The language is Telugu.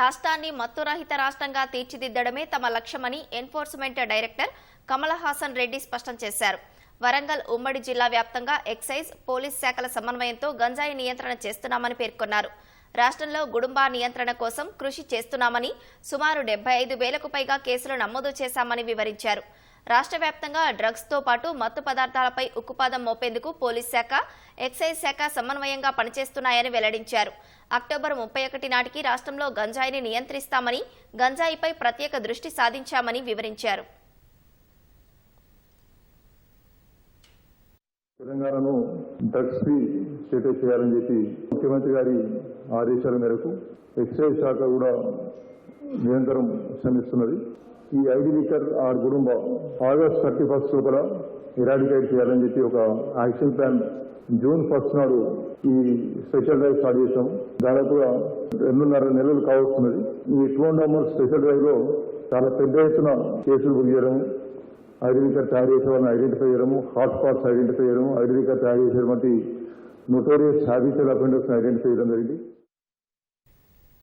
రాష్ట్రాన్ని మత్తురహిత రాష్ట్రంగా తీర్చిదిద్దడమే తమ లక్ష్యమని ఎన్ఫోర్స్మెంట్ డైరెక్టర్ కమల్ హాసన్ రెడ్డి స్పష్టం చేశారు. వరంగల్ ఉమ్మడి జిల్లా వ్యాప్తంగా ఎక్సైజ్ పోలీస్ శాఖల సమన్వయంతో గంజాయి నియంత్రణ చేస్తున్నామని పేర్కొన్నారు. రాష్ట్రంలో గుడుంబా నియంత్రణ కోసం కృషి చేస్తున్నామని సుమారు డెబ్బై ఐదు వేలకు పైగా కేసులు నమోదు చేశామని వివరించారు. రాష్ట్ర వ్యాప్తంగా డ్రగ్స్తో పాటు మత్తు పదార్థాలపై ఉక్కుపాదం మోపేందుకు పోలీస్ శాఖ ఎక్సైజ్ శాఖ సమన్వయంగా పనిచేస్తున్నాయని వెల్లడించారు. అక్టోబర్ ముప్పై ఒకటి నాటికి రాష్ట్రంలో గంజాయిని నియంత్రిస్తామని గంజాయిపై ప్రత్యేక దృష్టి సాధించామని వివరించారు. తెలంగాణను డ్రగ్స్ ఫ్రీ స్టేటస్ చేయాలని చెప్పి ముఖ్యమంత్రి గారి ఆదేశాల మేరకు ఎక్సైజ్ శాఖ కూడా నిరంతరం శ్రమిస్తున్నది. ఈ ఐడి లీటర్ ఆర్ కుటుంబం ఆగస్ట్ థర్టీ ఫస్ట్ లోపల ఇరాడికేట్ చేయాలని చెప్పి ఒక యాక్షన్ ప్లాన్ జూన్ ఫస్ట్ నాడు ఈ స్పెషల్ డ్రైవ్ స్టార్ట్ చేసాం. దాదాపుగా రెండున్నర నెలలు కావస్తున్నది. ఈ టూ అండ్ హాఫ్ స్పెషల్ డ్రైవ్లో చాలా పెద్ద ఎత్తున కేసులు బుక్ చేయడం ఐడెంటి కార్డ్ తయారు చేసే వాళ్ళని ఐడెంటిఫై చేయడము హాట్ స్పాట్స్ ఐడెంటిఫై చేయడము ఐడెంటి కార్డ్ తయారు చేసేటువంటి నోటోరియస్ హ్యాబిచువల్ అఫెండర్స్ ఐడెంటిఫై చేయడం జరిగింది.